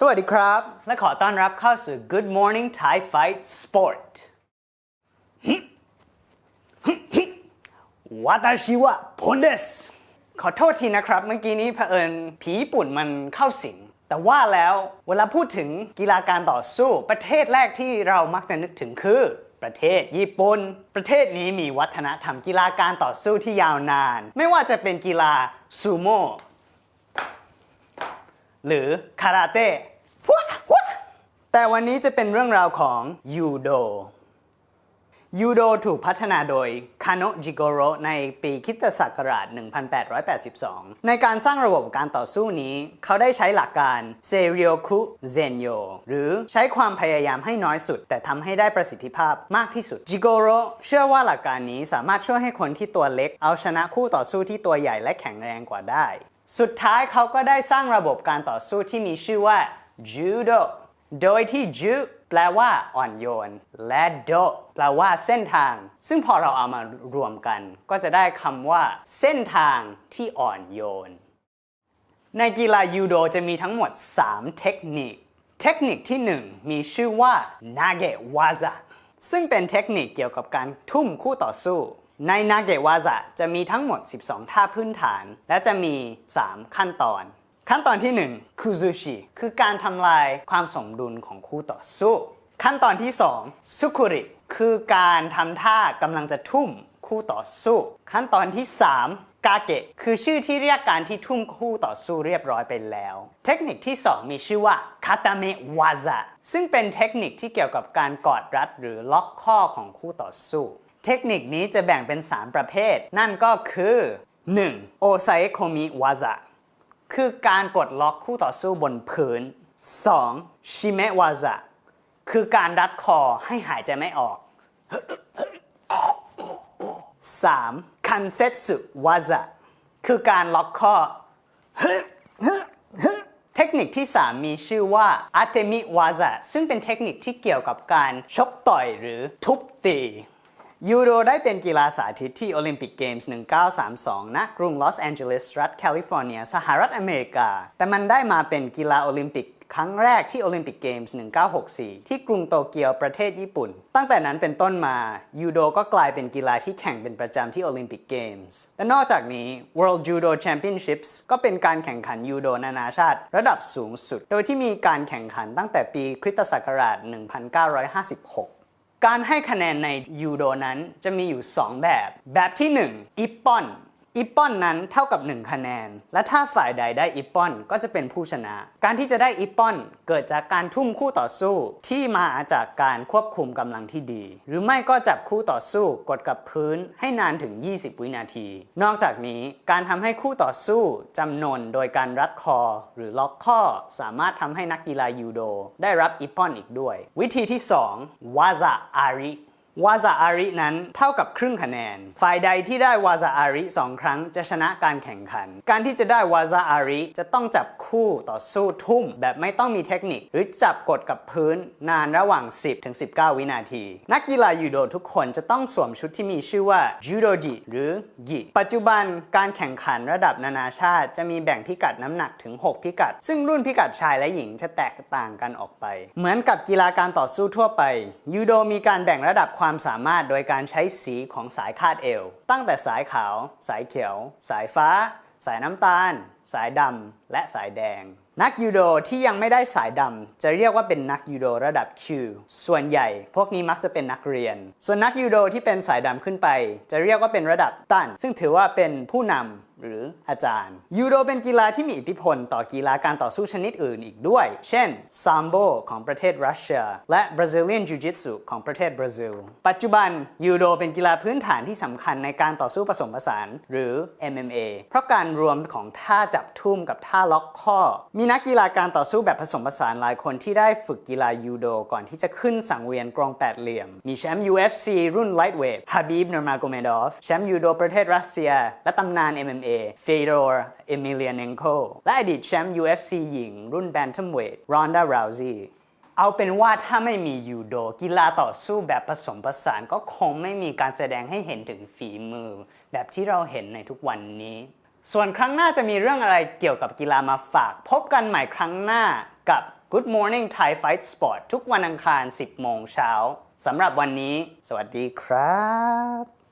สวัสดีครับ และขอต้อนรับเข้าสู่ Good Morning Thai Fight Sport วาตาชิวะพนเดสขอโทษทีนะครับ เมื่อกี้นี้เผอิญผีญี่ปุ่นมันเข้าสิง แต่ว่าแล้วเวลาพูดถึงกีฬาการต่อสู้ ประเทศแรกที่เรามักจะนึกถึงคือ ประเทศญี่ปุ่น ประเทศนี้มีวัฒนธรรมกีฬาการต่อสู้ที่ยาวนาน ไม่ว่าจะเป็นกีฬาซูโม่ หรือคาราเต้พวกพวกแต่วันนี้จะเป็นเรื่องราวของยูโดยูโดถูกพัฒนาโดยคาโนะจิโกโรในปีคริสตศักราช 1882 ในการสร้างระบบการต่อสู้นี้ เขาได้ใช้หลักการเซเรียคุเซนโยหรือใช้ความพยายามให้น้อยสุด แต่ทำให้ได้ประสิทธิภาพมากที่สุด จิโกโรเชื่อว่าหลักการนี้สามารถช่วยให้คนที่ตัวเล็ก เอาชนะคู่ต่อสู้ที่ตัวใหญ่และแข็งแรงกว่าได้ สุดท้ายเขาก็ได้สร้างระบบการต่อสู้ที่มีชื่อว่าจูโดโดยที่จูแปลว่าอ่อนโยน และโดแปลว่าเส้นทาง ซึ่งพอเราเอามารวมกัน ก็จะได้คำว่า เส้นทางที่อ่อนโยน ในกีฬายูโดจะมีทั้งหมด 3 เทคนิค เทคนิคที่ 1 มีชื่อว่านาเกะวาซะซึ่งเป็นเทคนิคเกี่ยวกับการทุ่มคู่ต่อสู้ ในนาเกะวาซะจะมีทั้งหมด 12 ท่าพื้นฐาน และจะมี 3 ขั้นตอน ขั้นตอนที่1คุซูชิคือการทำลายความสมดุลของคู่ต่อสู้ ขั้นตอนที่2ซุคุริคือการทำท่ากำลังจะทุ่มคู่ต่อสู้ ขั้นตอนที่ 3 กาเกะ คือชื่อที่เรียกการที่ทุ่มคู่ต่อสู้เรียบร้อยไปแล้ว เทคนิคที่ 2 มีชื่อว่าคาตาเมะวาซะซึ่งเป็นเทคนิคที่เกี่ยวกับการกอดรัดหรือล็อกข้อของคู่ต่อสู้ เทคนิคนี้จะแบ่งเป็น 3 ประเภท นั่นก็คือ 1. โอไซโคมิวาซะคือการกดล็อกคู่ต่อสู้บนพื้น 2. ชิเมะวาซะคือการรัดคอให้หายใจไม่ออก 3. คันเซต u วาซะคือการล็อกข้อ เทคนิคที่ 3 มีชื่อว่าอาเตมิวาซะซึ่งเป็นเทคนิคที่เกี่ยวกับการชกต่อยหรือทุบตี ยูโดได้เป็นกีฬาสาธิตที่โอลิมปิกเกมส์ 1932 ณ กรุงลอสแอนเจลิส รัฐแคลิฟอร์เนีย สหรัฐอเมริกา แต่มันได้มาเป็นกีฬาโอลิมปิกครั้งแรกที่โอลิมปิกเกมส์ 1964 ที่กรุงโตเกียวประเทศญี่ปุ่น ตั้งแต่นั้นเป็นต้นมา ยูโดก็กลายเป็นกีฬาที่แข่งเป็นประจำที่โอลิมปิกเกมส์แต่นอกจากนี้ World Judo Championships ก็เป็นการแข่งขันยูโดนานาชาติ ระดับสูงสุด โดยที่มีการแข่งขันตั้งแต่ปีคริสตศักราช 1956 การให้คะแนนในยูโดนั้นจะมีอยู่ 2 แบบ แบบที่ 1 อิปปอน อิปปอนนั้นเท่ากับ 1 คะแนน และถ้าฝ่ายใดได้อิปปอนก็จะเป็นผู้ชนะ การที่จะได้อิปปอนเกิดจากการทุ่มคู่ต่อสู้ที่มาจากการควบคุมกำลังที่ดี หรือไม่ก็จับคู่ต่อสู้กดกับพื้นให้นานถึง 20 วินาที นอกจากนี้การทำให้คู่ต่อสู้จำนนโดยการรัดคอ หรือล็อกข้อ สามารถทำให้นักกีฬายูโด ได้รับอิปปอนอีกด้วย วิธีที่ 2วาซาอาริ วาซาอารินั้นเท่ากับครึ่งคะแนน ฝ่ายใดที่ได้วาซาอาริสองครั้งจะชนะการแข่งขัน การที่จะได้วาซาอาริจะต้องจับคู่ต่อสู้ทุ่ม แบบไม่ต้องมีเทคนิค หรือจับกดกับพื้นนานระหว่าง 10 ถึง 19 วินาที นักกีฬายูโดทุกคนจะต้องสวมชุดที่มีชื่อว่าจูโดจิหรือกิปัจจุบันการแข่งขันระดับนานาชาติ จะมีแบ่งพิกัดน้ำหนักถึง 6 พิกัด ซึ่งรุ่นพิกัดชายและหญิงจะแตกต่างกันออกไป เหมือนกับกีฬาการต่อสู้ทั่วไปยูโดมีการแบ่งระดับความความสามารถโดยการใช้สีของสายคาดเอว ตั้งแต่สายขาว สายเขียว สายฟ้า สายน้ำตาล สายดำและสายแดง นักยูโดที่ยังไม่ได้สายดำจะเรียกว่าเป็นนักยูโดระดับ Q ส่วนใหญ่ พวกนี้มักจะเป็นนักเรียน ส่วนนักยูโดที่เป็นสายดำขึ้นไป จะเรียกว่าเป็นระดับตันซึ่งถือว่าเป็นผู้นำ หรืออาจารย์ ยูโดเป็นกีฬาที่มีอิทธิพลต่อกีฬาการต่อสู้ชนิดอื่นอีกด้วย เช่นซัมโบของประเทศรัสเซียและ Brazilian Jiu-Jitsu ของประเทศบราซิล ปัจจุบันยูโดเป็นกีฬาพื้นฐานที่สำคัญในการต่อสู้ผสมผสานหรือ MMA เพราะการรวมของท่าจับทุ่มกับท่าล็อกข้อ มีนักกีฬาการต่อสู้แบบผสมผสานหลายคนที่ได้ฝึกกีฬายูโดก่อนที่จะขึ้นสังเวียนกรองแปดเหลี่ยม มีแชมป์ UFC รุ่น Lightweight Habib Nurmagomedov แชมป์ยูโดประเทศรัสเซีย และตำนาน MMA เฟโดร์เอมิเลียนเนโกและอดีตแชมป์ UFC หญิง รุ่น Bantamweight Ronda Rousey เอาเป็นว่าถ้าไม่มียูโดกีฬาต่อสู้แบบผสมผสานก็คงไม่มีการแสดงให้เห็นถึงฝีมือ แบบที่เราเห็นในทุกวันนี้ ส่วนครั้งหน้าจะมีเรื่องอะไรเกี่ยวกับกีฬามาฝาก พบกันใหม่ครั้งหน้ากับ Good Morning Thai Fight Sport ทุกวันอังคาร 10 โมงเช้าสำหรับวันนี้ สวัสดีครับ